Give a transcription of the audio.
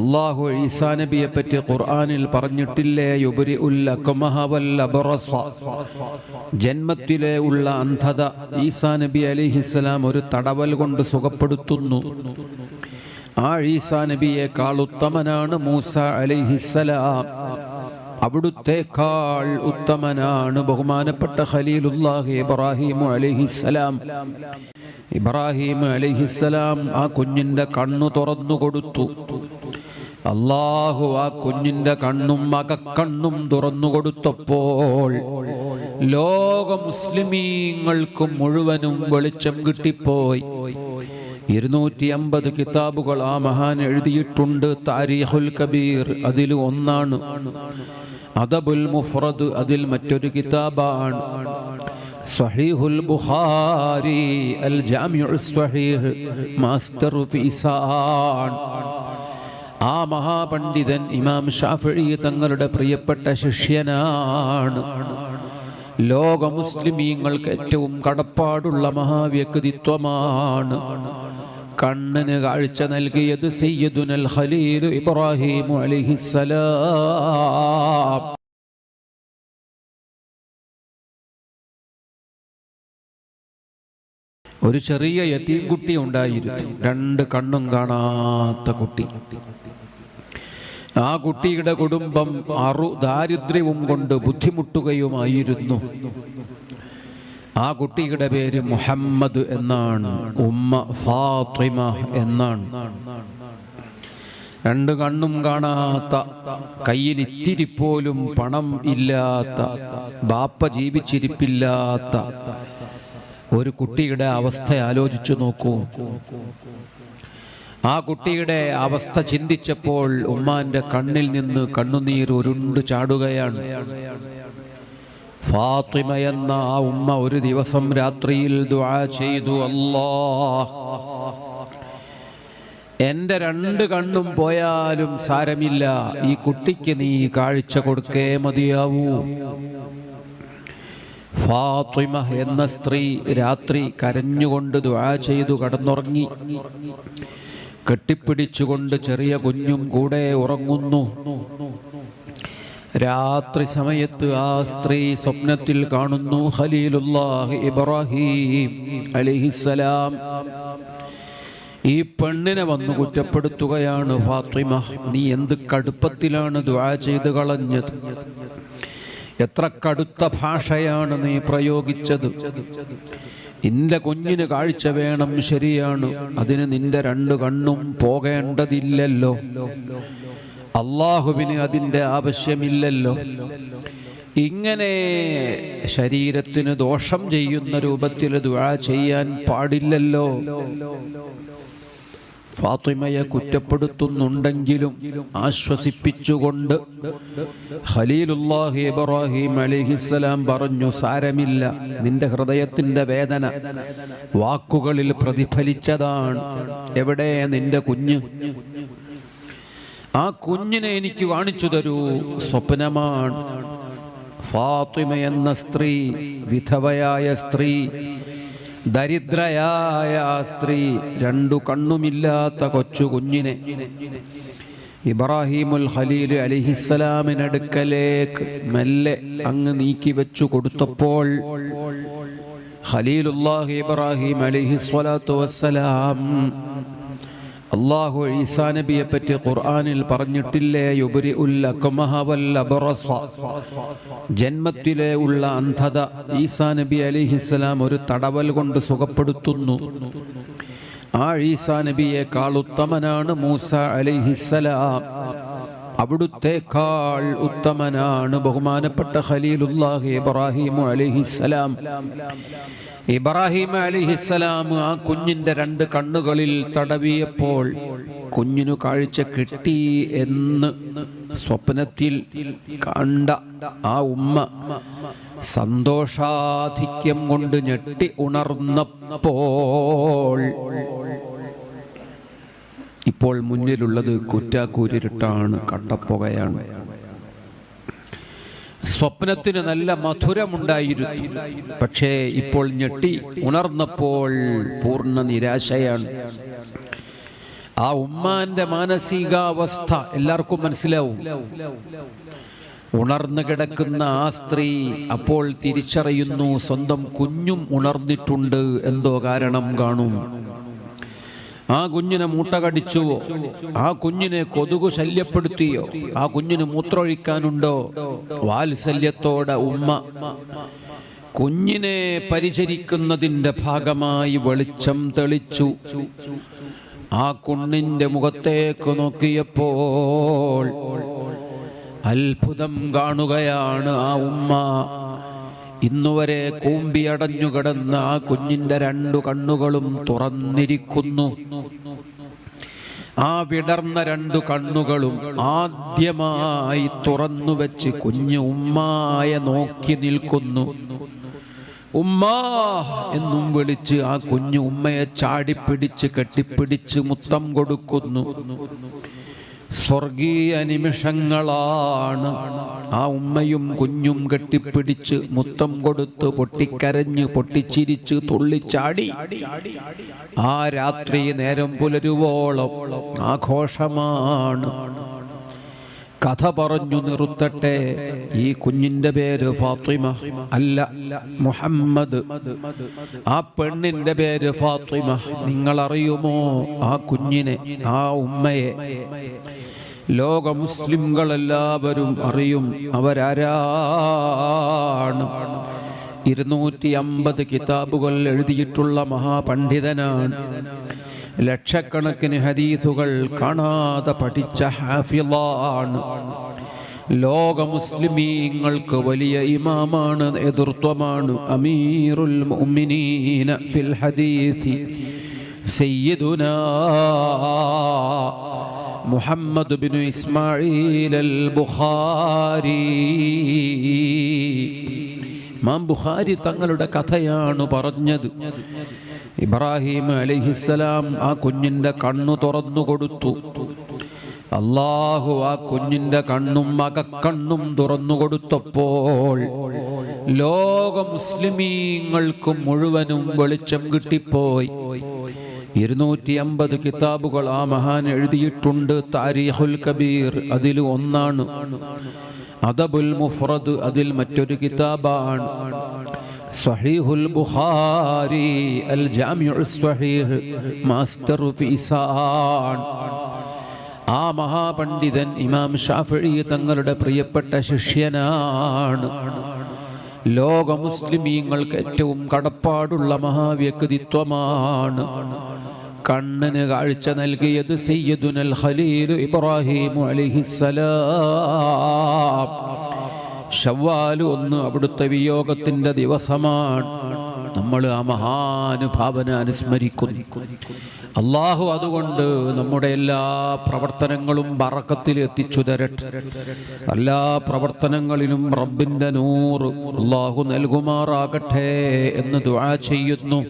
അള്ളാഹു ഈസാ നബിയെ പറ്റി ഖുർആനിൽ പറഞ്ഞിട്ടില്ലേ അബ്റസ. ജന്മത്തിലെ ഉള്ള അന്ധത ഈസാ നബി അലിഹിസ്സലാം ഒരു തടവൽ കൊണ്ട് സുഖപ്പെടുത്തുന്നു. ആ ഈസാ നബിയേക്കാൾ ഉത്തമനാണ് മൂസ അലിഹിസ്സലാം. അവിടുത്തേക്കാൾ ഉത്തമനാണ് ബഹുമാനപ്പെട്ട ഖലീലുല്ലാഹി ഇബ്രാഹിം അലിഹിസ്സലാം. ഇബ്രാഹിം അലിഹിസ്സലാം ആ കുഞ്ഞിന്റെ കണ്ണു തുറന്നു കൊടുത്തു അള്ളാഹു ആ കുഞ്ഞിന്റെ കണ്ണും മകക്കണ്ണും തുറന്നു കൊടുത്തപ്പോൾ ലോക മുസ്ലിമീങ്ങൾക്ക് മുഴുവനും വെളിച്ചം കിട്ടിപ്പോയി. ഇരുന്നൂറ്റി അമ്പത് കിതാബുകൾ ആ മഹാൻ എഴുതിയിട്ടുണ്ട്. താരിഹുൽ കബീർ അതിൽ ഒന്നാണ്. അദബുൽ മുഫ്രദ് അതിൽ മറ്റൊരു കിതാബാണ്. സ്വഹീഹുൽ ബുഖാരി അൽ ജാമിഉ സ്വഹീഹ് മാസ്റ്റർ ഫീസാൻ. ആ മഹാപണ്ഡിതൻ ഇമാം ഷാഫി തങ്ങളുടെ പ്രിയപ്പെട്ട ശിഷ്യനാണ്. ലോക മുസ്ലിമീങ്ങൾക്ക് ഏറ്റവും കടപ്പാടുള്ള മഹാവ്യക്തിത്വമാണ്. കണ്ണിന് കാഴ്ച നൽകിയത് സയ്യദുനൽ ഖലീൽ ഇബ്രാഹിം അലിഹിസ്സലാം. ഒരു ചെറിയ യതീം കുട്ടി ഉണ്ടായിരുന്നു. രണ്ട് കണ്ണും കാണാത്ത കുട്ടി. ആ കുട്ടിയുടെ കുടുംബം അറു ദാരിദ്ര്യവും കൊണ്ട് ബുദ്ധിമുട്ടുകയുമായിരുന്നു. ആ കുട്ടിയുടെ പേര് മുഹമ്മദ് എന്നാണ്. ഉമ്മ ഫാത്തിമ എന്നാണ്. രണ്ട് കണ്ണും കാണാത്ത കയ്യിൽ ഇത്തിരി പോലും പണം ഇല്ലാത്ത ബാപ്പ ജീവിച്ചിരിപ്പില്ലാത്ത ഒരു കുട്ടിയുടെ അവസ്ഥ ആലോചിച്ചു നോക്കൂ. ആ കുട്ടിയുടെ അവസ്ഥ ചിന്തിച്ചപ്പോൾ ഉമ്മാന്റെ കണ്ണിൽ നിന്ന് കണ്ണുനീർ ഉരുണ്ട് ചാടുകയാണ്. ഫാത്തിമ എന്ന ആ ഉമ്മ ഒരു ദിവസം രാത്രിയിൽ ദുആ ചെയ്തു അല്ലാഹ് എന്റെ രണ്ട് കണ്ണും പോയാലും സാരമില്ല. ഈ കുട്ടിക്ക് നീ കാഴ്ച കൊടുക്കേ മതിയാവൂ. ഫാത്തിമ എന്ന സ്ത്രീ രാത്രി കരഞ്ഞുകൊണ്ട് ദുആ ചെയ്തു കടന്നുറങ്ങി. കെട്ടിപ്പിടിച്ചുകൊണ്ട് ചെറിയ കുഞ്ഞും കൂടെ ഉറങ്ങുന്നു. രാത്രി സമയത്ത് ആ സ്ത്രീ സ്വപ്നത്തിൽ കാണുന്നു. ഖലീലുല്ലാഹ് ഇബ്രാഹിം അലിഹിസലാം ഈ പെണ്ണിനെ വന്ന് കുറ്റപ്പെടുത്തുകയാണ് ഫാത്തിമ. നീ എന്ത് കടുപ്പത്തിലാണ് ദുആ ചെയ്ത് കളഞ്ഞത്? എത്ര കടുത്ത ഭാഷയാണ് നീ പ്രയോഗിച്ചത്? നിന്റെ കുഞ്ഞിന് കാഴ്ച വേണം ശരിയാണ്. അതിന് നിന്റെ രണ്ട് കണ്ണും പോകേണ്ടതില്ലല്ലോ. അള്ളാഹുവിന് അതിന്റെ ആവശ്യമില്ലല്ലോ. ഇങ്ങനെ ശരീരത്തിന് ദോഷം ചെയ്യുന്ന രൂപത്തിൽ ദുഴ ചെയ്യാൻ പാടില്ലല്ലോ. ഫാത്തിമയെ കുറ്റപ്പെടുത്തുന്നുണ്ടെങ്കിലും ആശ്വസിപ്പിച്ചുകൊണ്ട് ഖലീലുല്ലാഹി ഇബ്രാഹിം അലിഹിസ്സലാം പറഞ്ഞു സാരമില്ല നിന്റെ ഹൃദയത്തിന്റെ വേദന വാക്കുകളിൽ പ്രതിഫലിച്ചതാണ്. എവിടെ നിന്റെ കുഞ്ഞ്? ആ കുഞ്ഞിനെ എനിക്ക് കാണിച്ചു തരൂ സ്വപ്നമാണ്. ഫാത്തിമ എന്ന സ്ത്രീ വിധവയായ സ്ത്രീ ദരിദ്രയായ ആ സ്ത്രീ രണ്ടു കണ്ണുമില്ലാത്ത കൊച്ചു കുഞ്ഞിനെ ഇബ്രാഹിമുൽ ഖലീൽ അലിഹിസ്സലാമിനടുക്കലേക്ക് മെല്ലെ അങ്ങ് നീക്കി വെച്ചു കൊടുത്തപ്പോൾ ഖലീലുല്ലാഹി ഇബ്രാഹിം അലിഹിസ്വലാത്തു വസ്സലാം അള്ളാഹു ഈസാ നബിയെ പറ്റി ഖുർആനിൽ പറഞ്ഞിട്ടില്ലേ അബ്റസ. ജന്മത്തിലെ ഉള്ള അന്ധത ഈസാ നബി അലിഹിസ്സലാം ഒരു തടവൽ കൊണ്ട് സുഖപ്പെടുത്തുന്നു ആ ഈസാ നബിയേക്കാൾ ഉത്തമനാണ് മൂസ അലിഹിസ്സലാം അവിടുത്തേക്കാൾ ഉത്തമനാണ്. ബഹുമാനപ്പെട്ട ഖലീലുല്ലാഹി ഇബ്രാഹിം അലിഹിസ്സലാം. ഇബ്രാഹിം അലിഹിസ്സലാം ആ കുഞ്ഞിന്റെ രണ്ട് കണ്ണുകളിൽ തടവിയപ്പോൾ കുഞ്ഞിനു കാഴ്ച കിട്ടി എന്ന് സ്വപ്നത്തിൽ കണ്ട ആ ഉമ്മ സന്തോഷാധിക്യം കൊണ്ട് ഞെട്ടി ഉണർന്നപ്പോൾ ഇപ്പോൾ മുന്നിലുള്ളത് കുറ്റാക്കൂരിട്ടാണ് കട്ടപ്പുകയാണ്. സ്വപ്നത്തിന് നല്ല മധുരമുണ്ടായിരുന്നു. പക്ഷേ ഇപ്പോൾ ഞെട്ടി ഉണർന്നപ്പോൾ പൂർണ നിരാശയാണ്. ആ ഉമ്മാന്റെ മാനസികാവസ്ഥ എല്ലാവർക്കും മനസ്സിലാവും. ഉണർന്നു കിടക്കുന്ന ആ സ്ത്രീ അപ്പോൾ തിരിച്ചറിയുന്നു സ്വന്തം കുഞ്ഞും ഉണർന്നിട്ടുണ്ട് എന്തോ കാരണം കാണും. ആ കുഞ്ഞിനെ മൂട്ട കടിച്ചുവോ ആ കുഞ്ഞിനെ കൊതുകു ശല്യപ്പെടുത്തിയോ? ആ കുഞ്ഞിന് മൂത്രമൊഴിക്കാനുണ്ടോ? വാത്സല്യത്തോടെ ഉമ്മ. കുഞ്ഞിനെ പരിചരിക്കുന്നതിന്റെ ഭാഗമായി വെളിച്ചം തെളിച്ചു. ആ കുണ്ണിന്റെ മുഖത്തേക്ക് നോക്കിയപ്പോൾ അത്ഭുതം കാണുകയാണ് ആ ഉമ്മ. ഇന്നുവരെ കൂമ്പിയടഞ്ഞുകിടന്ന ആ കുഞ്ഞിന്റെ രണ്ടു കണ്ണുകളും തുറന്നിരിക്കുന്നു. ആ വിടർന്ന രണ്ടു കണ്ണുകളും ആദ്യമായി തുറന്നു വെച്ച് കുഞ്ഞ് ഉമ്മായ നോക്കി നിൽക്കുന്നു. ഉമ്മാ എന്നും വിളിച്ച് ആ കുഞ്ഞു ഉമ്മയെ ചാടിപ്പിടിച്ച് കെട്ടിപ്പിടിച്ച് മുത്തം കൊടുക്കുന്നു. സ്വർഗീയ നിമിഷങ്ങളാണ്. ആ ഉമ്മയും കുഞ്ഞും കെട്ടിപ്പിടിച്ച് മുത്തം കൊടുത്ത് പൊട്ടിക്കരഞ്ഞ് പൊട്ടിച്ചിരിച്ച് തുള്ളിച്ചാടി. ആ രാത്രി നേരം പുലരുവോളം ആഘോഷമാണ്. കഥ പറഞ്ഞു നിർത്തട്ടെ. ഈ കുഞ്ഞിന്റെ പേര് ഫാത്തിമ അല്ല മുഹമ്മദ്. ആ പെണ്ണിന്റെ പേര് ഫാത്തിമ. നിങ്ങൾ അറിയുമോ ആ കുഞ്ഞിനെ ആ ഉമ്മയെ? ലോക മുസ്ലിംകളെല്ലാവരും അറിയും അവരാരാണ്. ഇരുന്നൂറ്റി അമ്പത് കിതാബുകൾ എഴുതിയിട്ടുള്ള മഹാപണ്ഡിതനാണ്. ലക്ഷക്കണക്കിന് ഹദീസുകൾ കാണാതെ പഠിച്ച ഹാഫിളാണ്. ലോക മുസ്ലിമീങ്ങൾക്ക് വലിയ ഇമാമാണ് നേതൃത്വമാണ്. അമീറുൽ മുഅ്മിനീന ഫിൽ ഹദീസി. സയ്യിദുനാ മുഹമ്മദ് ബിൻ ഇസ്മായിൽ അൽ ബുഖാരി. ഇമാം ബുഖാരി തങ്ങളുടെ കഥയാണ് പറഞ്ഞത്. ഇബ്രാഹിം അലിഹിസ്സലാം ആ കുഞ്ഞിന്റെ കണ്ണു തുറന്നു കൊടുത്തു. അള്ളാഹു ആ കുഞ്ഞിന്റെ കണ്ണും മകക്കണ്ണും തുറന്നു കൊടുത്തപ്പോൾ ലോക മുസ്ലിമീങ്ങൾക്ക് മുഴുവനും വെളിച്ചം കിട്ടിപ്പോയി. ഇരുന്നൂറ്റി അമ്പത് കിതാബുകൾ ആ മഹാൻ എഴുതിയിട്ടുണ്ട് താരിഹുൽ കബീർ അതിൽ ഒന്നാണ്. അദബുൽ മുഫ്രദ് അതിൽ മറ്റൊരു കിതാബാണ്. സഹീഹുൽ ബുഖാരി അൽ ജാമിഉ സ്വഹീഹ് മാസ്റ്റർ ആ മഹാപണ്ഡിതൻ ഇമാം ഷാഫി തങ്ങളുടെ പ്രിയപ്പെട്ട ശിഷ്യനാണ്. ലോക മുസ്ലിമീങ്ങൾക്ക് ഏറ്റവും കടപ്പാടുള്ള മഹാവ്യക്തിത്വമാണ്. കണ്ണിന് കാഴ്ച നൽകിയത് സയ്യദുനൽ ഖലീൽ ഇബ്രാഹിം അലിഹിസലാം ഷവ്വാൽ ഒന്ന് അവിടുത്തെ വിയോഗത്തിന്റെ ദിവസമാണ്. നമ്മൾ ആ മഹാനുഭാവനെ അനുസ്മരിക്കുന്നു അള്ളാഹു അതുകൊണ്ട് നമ്മുടെ എല്ലാ പ്രവർത്തനങ്ങളും ബറക്കത്തിൽ എത്തിച്ചു തരട്ടെ. എല്ലാ പ്രവർത്തനങ്ങളിലും റബ്ബിന്റെ നൂറ് അള്ളാഹു നൽകുമാറാകട്ടെ എന്ന് ദുആ ചെയ്യുന്നു.